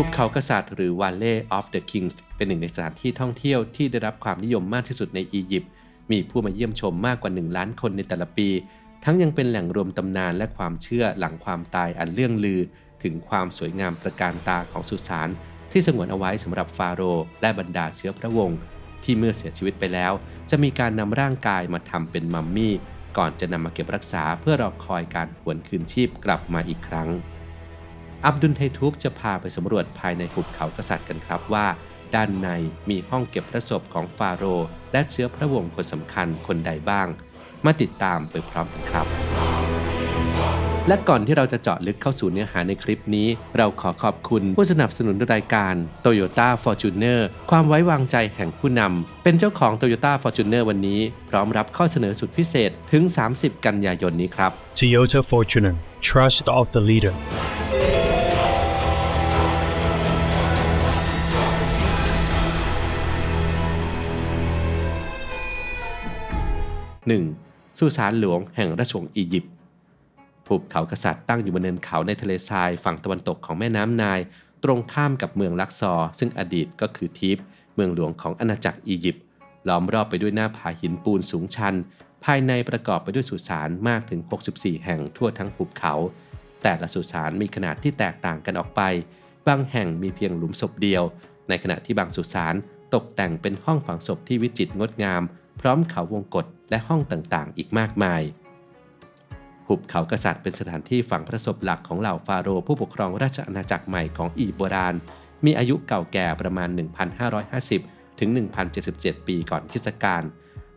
หุบเขากษัตริย์หรือ Valley of the Kings เป็นหนึ่งในสถานที่ท่องเที่ยวที่ได้รับความนิยมมากที่สุดในอียิปต์มีผู้มาเยี่ยมชมมากกว่า 1 ล้านคนในแต่ละปี ทั้งยังเป็นแหล่งรวมตำนานและความเชื่อหลังความตายอันเลื่องลือ ถึงความสวยงามตระการตาของสุสานที่สงวนเอาไว้สำหรับฟาโรห์และบรรดาเชื้อพระวงศ์ที่เมื่อเสียชีวิตไปแล้ว จะมีการนำร่างกายมาทำเป็นมัมมี่ ก่อนจะนำมาเก็บรักษาเพื่อรอคอยการหวนคืนชีพกลับมาอีกครั้ง อับดุลไททูบจะพาไปสำรวจภายในหุบเขากษัตริย์กันครับว่า ด้านในมีห้องเก็บพระศพของฟาโรห์และเชื้อพระวงศ์คนสำคัญคนใดบ้าง มาติดตามไปพร้อมกันครับ และก่อนที่เราจะเจาะลึกเข้าสู่เนื้อหาในคลิปนี้ เราขอขอบคุณผู้สนับสนุนรายการ Toyota Fortuner ความไว้วางใจแห่งผู้นำเป็นเจ้าของ Toyota Fortuner วันนี้ พร้อมรับข้อเสนอสุดพิเศษถึง 30 กันยายนนี้ครับ Toyota Fortuner, trust of the leader. 1. สุสานหลวงแห่งราชวงศ์อียิปต์ภูเขากษัตริย์ตั้งอยู่บนเนินเขาในทะเลทรายฝั่งตะวันตกของแม่น้ำนาย ตรงข้ามกับเมืองลักซอร์ซึ่งอดีตก็คือทิฟเมืองหลวงของอาณาจักรอียิปต์ล้อมรอบไปด้วยหน้าผาหินปูนสูงชัน ภายในประกอบไปด้วยสุสานมากถึง 64 แห่งทั่วทั้งภูเขา แต่ละสุสานมีขนาดที่แตกต่างกันออกไป บางแห่งมีเพียงหลุมศพเดียว ในขณะที่บางสุสานตกแต่งเป็นห้องฝังศพที่วิจิตรงดงาม พร้อมเขาวงกฏ และห้องต่างๆ อีกมากมาย หุบเขากษัตริย์เป็นสถานที่ฝังพระศพหลักของเหล่าฟาโรห์ผู้ปกครองราชอาณาจักรใหม่ของอียิปต์โบราณ มีอายุเก่าแก่ประมาณ 1,550 ถึง 1,077 ปีก่อนคริสตกาล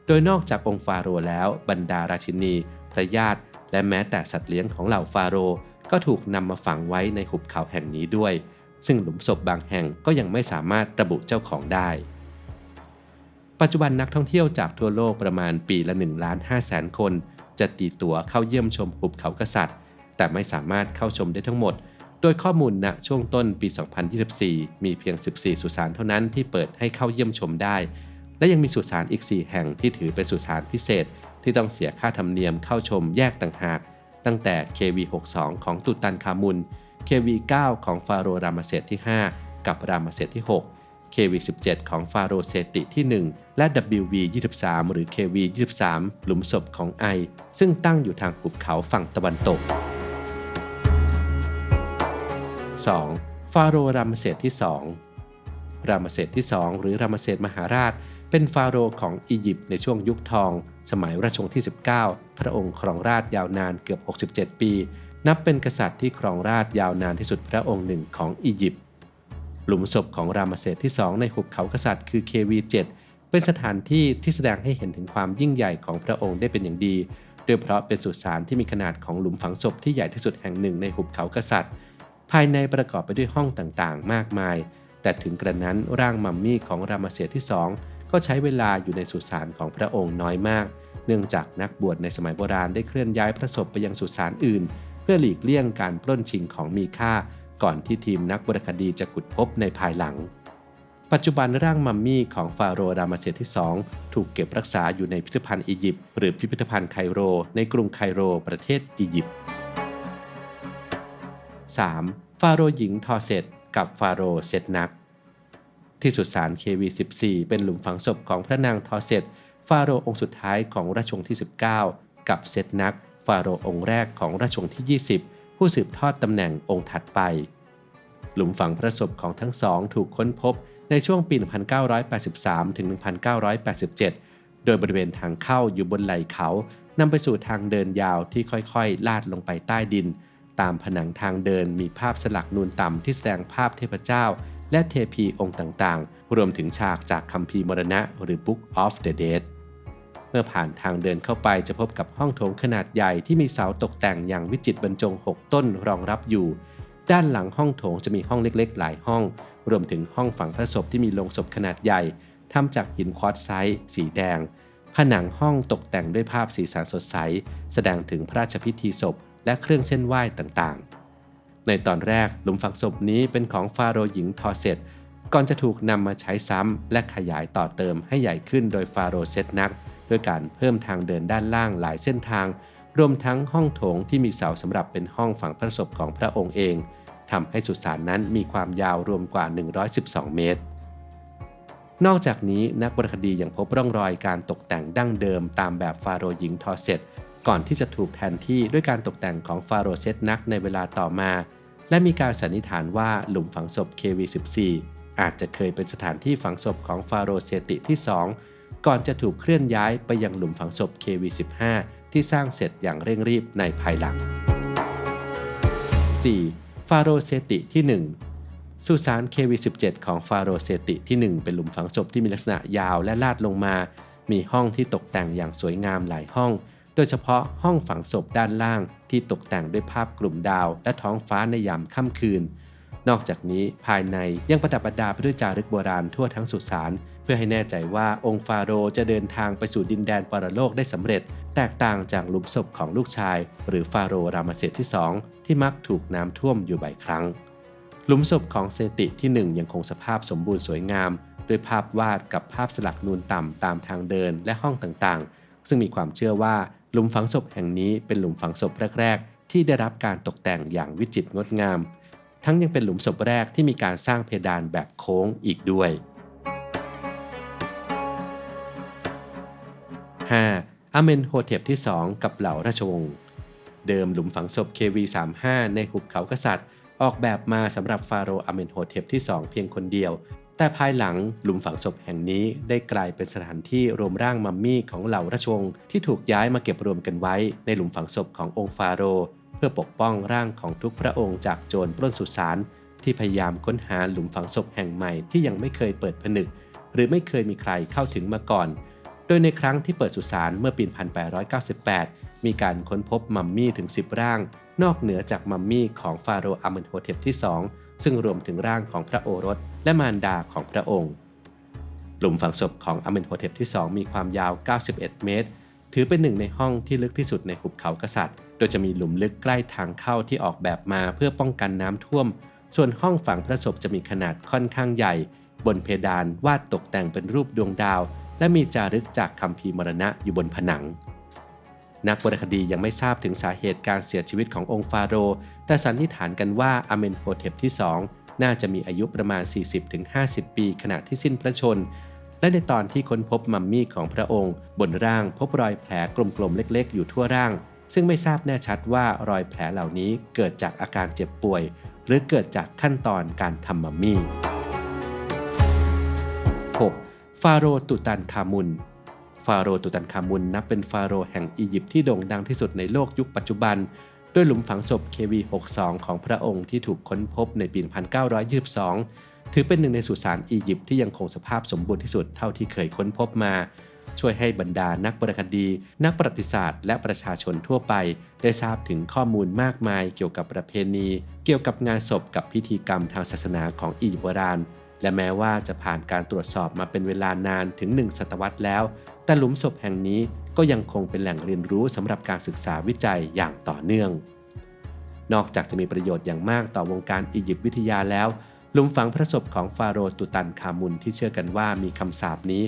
โดยนอกจากองค์ฟาโรห์แล้ว บรรดาราชินี พระญาติ และแม้แต่สัตว์เลี้ยงของเหล่าฟาโรห์ก็ถูกนำมาฝังไว้ในหุบเขาแห่งนี้ด้วย ซึ่งหลุมศพบางแห่งก็ยังไม่สามารถระบุเจ้าของได้ ปัจจุบันนักท่องเที่ยวจากทั่วโลกประมาณปีละ1ล้าน5แสนคน จะตีตั๋วเข้าเยี่ยมชมหุบเขากษัตริย์ แต่ไม่สามารถเข้าชมได้ทั้งหมด โดยข้อมูลณช่วงต้นปี 2024 มีเพียง 14 สุสานเท่านั้นที่เปิดให้เข้าเยี่ยมชมได้ และยังมีสุสานอีก 4 แห่งที่ถือเป็นสุสานพิเศษ ที่ต้องเสียค่าธรรมเนียมเข้าชมแยกต่างหาก ตั้งแต่ KV62 ของตุตันคามุน KV9 ของฟาโรห์รามเสสที่ 5 กับรามเสสที่ 6 KV17 ของฟาโรเซติที่ 1 และ WV23 หรือ KV23 หลุมศพของไอ ซึ่งตั้งอยู่ทางหุบเขาฝั่งตะวันตก 2. ฟาโรรามเสสที่ 2 รามเสสที่ 2 หรือรามเสสมหาราช เป็นฟาโรของอียิปต์ในช่วงยุคทอง สมัยรัชวงศ์ที่ 19 พระองค์ครองราชยาวนานเกือบ 67 ปี นับเป็นกษัตริย์ที่ครองราชยาวนานที่สุดพระองค์หนึ่งของอียิปต์ หลุมศพของรามเสสที่ 2 ในหุบเขากษัตริย์คือ KV7 เป็นสถานที่ที่แสดงให้เห็นถึงความยิ่งใหญ่ของพระองค์ได้เป็นอย่างดี โดยเพราะเป็นสุสานที่มีขนาดของหลุมฝังศพที่ใหญ่ที่สุดแห่งหนึ่งในหุบเขากษัตริย์ ภายในประกอบไปด้วยห้องต่างๆ มากมาย แต่ถึงกระนั้นร่างมัมมี่ของรามเสสที่ 2 ก็ใช้เวลาอยู่ในสุสานของพระองค์น้อยมาก เนื่องจากนักบวชในสมัยโบราณได้เคลื่อนย้ายพระศพไปยังสุสานอื่น เพื่อหลีกเลี่ยงการปล้นชิงของมีค่า ก่อนที่ทีมนักวรรณคดีจะขุดพบในภายหลัง ปัจจุบันร่างมัมมี่ของฟาโรห์รามเสสที่ 2 ถูกเก็บรักษาอยู่ในพิพิธภัณฑ์อียิปต์หรือพิพิธภัณฑ์ไคโร ในกรุงไคโร ประเทศอียิปต์ 3. ฟาโรห์หญิงทอเซตกับฟาโรห์เซตนัก ที่สุสาน KV14 เป็นหลุมฝังศพของพระนางทอเซตฟาโรห์องค์สุดท้ายของราชวงศ์ที่ 19 กับเซตนัก ฟาโรห์องค์แรกของราชวงศ์ที่ 20 ผู้สืบทอดตำแหน่งองค์ถัดไป หลุมฝังพระศพของทั้งสองถูกค้นพบในช่วงปี 1983 ถึง 1987 โดยบริเวณทางเข้าอยู่บนไหล่เขานำไปสู่ทางเดินยาวที่ค่อยๆ ลาดลงไปใต้ดิน ตามผนังทางเดินมีภาพสลักนูนต่ำที่แสดงภาพเทพเจ้า และเทพีองค์ต่างๆ รวมถึงฉากจากคัมภีร์มรณะหรือ Book of the Dead เมื่อผ่านทางเดินเข้าไปจะพบกับห้องโถงขนาดใหญ่ที่มีเสาตกแต่งอย่างวิจิตรบรรจง 6 ต้นรองรับอยู่ ด้านหลังห้องโถงจะมีห้องเล็กๆ หลายห้อง รวมถึงห้องฝังพระศพที่มีโลงศพขนาดใหญ่ทำจากหินควอตไซต์สีแดง ผนังห้องตกแต่งด้วยภาพสีสันสดใส แสดงถึงพระราชพิธีศพ และเครื่องเส้นไหว้ต่างๆ ในตอนแรกหลุมฝังศพนี้เป็นของฟาโรห์หญิงทอเซตก่อนจะถูกนำมาใช้ซ้ำและขยายต่อเติมให้ใหญ่ขึ้นโดยฟาโรห์เซตนัก ด้วยการเพิ่มทางเดินด้านล่างหลายเส้นทาง รวมทั้งห้องโถงที่มีเสาสำหรับเป็นห้องฝังพระศพของพระองค์เองทำให้สุสานนั้นมีความยาวรวมกว่า 112 เมตร นอกจากนี้นักบรคดียังพบร่องรอยการตกแต่งดั้งเดิมตามแบบฟาโรห์หญิงทอเซตก่อนที่จะถูกแทนที่ด้วยการตกแต่งของฟาโรเซตนักในเวลาต่อมา และมีการสันนิษฐานว่าหลุมฝังศพ KV14 อาจจะเคยเป็นสถานที่ฝังศพของฟาโรเซติที่ 2 ก่อนจะถูกเคลื่อนย้ายไปยังหลุมฝังศพ KV15 ที่สร้างเสร็จอย่างเร่งรีบในภายหลัง 4. ฟาโรเซติที่ 1 สุสาน KV17 ของฟาโรเซติที่ 1 เป็นหลุมฝังศพที่มีลักษณะยาวและลาดลงมา มีห้องที่ตกแต่งอย่างสวยงามหลายห้อง โดยเฉพาะห้องฝังศพด้านล่างที่ตกแต่งด้วยภาพกลุ่มดาวและท้องฟ้าในยามค่ำคืน นอกจากนี้ภายในยังประดับประดาไปด้วยจารึกโบราณทั่วทั้งสุสานเพื่อให้แน่ใจว่าองค์ฟาโรห์จะเดินทางไปสู่ดินแดนปรโลกได้สำเร็จ แตกต่างจากหลุมศพของลูกชาย หรือฟาโรห์รามเสสที่ 2 ที่มักถูกน้ำท่วมอยู่บ่อยครั้ง หลุมศพของเซติที่ 1 ยังคงสภาพสมบูรณ์สวยงาม ด้วยภาพวาดกับภาพสลักนูนต่ำตามทางเดินและห้องต่างๆ ซึ่งมีความเชื่อว่าหลุมฝังศพแห่งนี้เป็นหลุมฝังศพแรก ๆ ที่ได้รับการตกแต่งอย่างวิจิตรงดงาม ทั้งยังเป็นหลุมศพแรกที่มีการสร้างเพดานแบบโค้งอีกด้วย 5. อาเมนโฮเทปที่ 2 กับเหล่าราชวงศ์เดิมหลุมฝังศพ KV35 ในหุบเขากษัตริย์ ออกแบบมาสำหรับฟาโรห์อาเมนโฮเทปที่ 2 เพียงคนเดียว แต่ภายหลังหลุมฝังศพแห่งนี้ได้กลายเป็นสถานที่รวมร่างมัมมี่ของเหล่าราชวงศ์ที่ถูกย้ายมาเก็บรวมกันไว้ในหลุมฝังศพขององค์ฟาโรห์ พื่อปกป้องร่างของทุกพระองค์จากโจรปล้นสุสานที่พยายามค้นหาหลุมฝังศพแห่งใหม่ที่ยังไม่เคยเปิดผนึก หรือไม่เคยมีใครเข้าถึงมาก่อน โดยในครั้งที่เปิดสุสานเมื่อปี 1898 มีการค้นพบมัมมี่ถึง 10 ร่าง นอกเหนือจากมัมมี่ของฟาโรห์อาเมนโฮเทปที่ 2 ซึ่งรวมถึงร่างของพระโอรสและมารดาของพระองค์หลุมฝังศพของอาเมนโฮเทปที่ 2 มีความยาว 91 เมตร ถือเป็นหนึ่งในห้องที่ลึกที่สุดในหุบเขากษัตริย์ ดยจะมีหลุมลึกใกล้ทางเข้าที่ออกแบบมาเพื่อป้องกันน้ำท่วม ส่วนห้องฝังพระศพจะมีขนาดค่อนข้างใหญ่ บนเพดานวาดตกแต่งเป็นรูปดวงดาว และมีจารึกจากคัมภีมรณะอยู่บนผนัง นักวรรณคดียังไม่ทราบถึงสาเหตุการเสียชีวิตขององค์ฟาโรห์แต่สันนิษฐานกันว่าอเมนโฮเทปที่ 2 น่าจะมีอายุประมาณ 40-50 ปีขณะที่สิ้นพระชนและในตอนที่ค้นพบมัมมี่ของพระองค์ บนร่างพบรอยแผลกลมๆเล็ก ๆ อยู่ทั่วร่าง ซึ่งไม่ทราบแน่ชัดว่ารอยแผลเหล่านี้เกิดจากอาการเจ็บป่วย หรือเกิดจากขั้นตอนการทำมัมมี่ 6. ฟาโรห์ตุตันคามุน ฟาโรห์ตุตันคามุนนับเป็นฟาโรห์แห่งอียิปต์ที่โด่งดังที่สุดในโลกยุคปัจจุบัน ด้วยหลุมฝังศพ KV62 ของพระองค์ที่ถูกค้นพบในปี 1922 ถือเป็นหนึ่งในสุสานอียิปต์ที่ยังคงสภาพสมบูรณ์ที่สุดเท่าที่เคยค้นพบมา ช่วยให้บรรดานักบรรณคดี นักประวัติศาสตร์ และประชาชนทั่วไป ได้ทราบถึงข้อมูลมากมายเกี่ยวกับประเพณี เกี่ยวกับงานศพกับพิธีกรรมทางศาสนาของอียิปต์โบราณ และแม้ว่าจะผ่านการตรวจสอบมาเป็นเวลานานถึงหนึ่งศตวรรษแล้ว แต่หลุมศพแห่งนี้ก็ยังคงเป็นแหล่งเรียนรู้สำหรับการศึกษาวิจัยอย่างต่อเนื่อง นอกจากจะมีประโยชน์อย่างมากต่อวงการอียิปต์วิทยาแล้วหลุมฝังพระศพของฟาโรห์ตุตันคามุนที่เชื่อกันว่ามีคำสาปนี้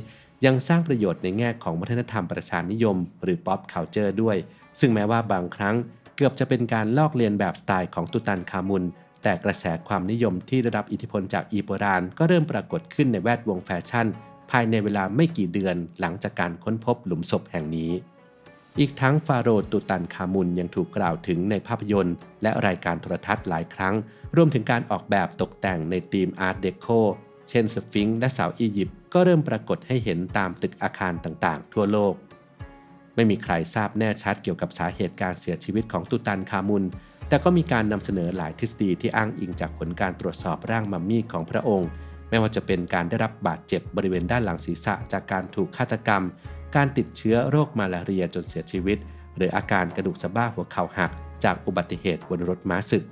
ยังสร้างประโยชน์ในแง่ของวัฒนธรรมประชานิยม หรือ pop culture ด้วย ซึ่งแม้ว่าบางครั้งเกือบจะเป็นการลอกเลียนแบบสไตล์ของตุตันคามุน แต่กระแสความนิยมที่ได้รับอิทธิพลจากอีโบราณก็เริ่มปรากฏขึ้นในแวดวงแฟชั่น ภายในเวลาไม่กี่เดือนหลังจากการค้นพบหลุมศพแห่งนี้ อีกทั้งฟาโรห์ตุตันคามุนยังถูกกล่าวถึงในภาพยนตร์ และรายการโทรทัศน์หลายครั้ง รวมถึงการออกแบบตกแต่งในธีมอาร์ตเดโคเช่นสฟิงค์และสาวอียิปต์ ก็เริ่มปรากฏให้เห็นตามตึกอาคารต่างๆ ทั่วโลก ไม่มีใครทราบแน่ชัดเกี่ยวกับสาเหตุการเสียชีวิตของตุตันคามุน แต่ก็มีการนำเสนอหลายทฤษฎีที่อ้างอิงจากผลการตรวจสอบร่างมัมมี่ของพระองค์ ไม่ว่าจะเป็นการได้รับบาดเจ็บบริเวณด้านหลังศีรษะจากการถูกฆาตกรรม การติดเชื้อโรคมาลาเรียจนเสียชีวิต หรืออาการกระดูกสะบ้าหัวเข่าหักจากอุบัติเหตุบนรถม้าศึก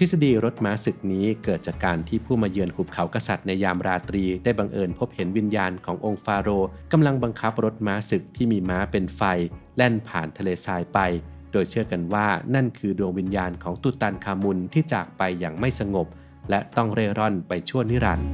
ทฤษฎีรถม้าศึกนี้เกิดจากการที่ผู้มาเยือนหุบเขากษัตริย์ในยามราตรี ได้บังเอิญพบเห็นวิญญาณขององค์ฟาโรห์กำลังบังคับรถม้าศึกที่มีม้าเป็นไฟ แล่นผ่านทะเลทรายไป โดยเชื่อกันว่านั่นคือดวงวิญญาณของตุตันคามุนที่จากไปอย่างไม่สงบ และต้องเร่ร่อนไปชั่วนิรันดร์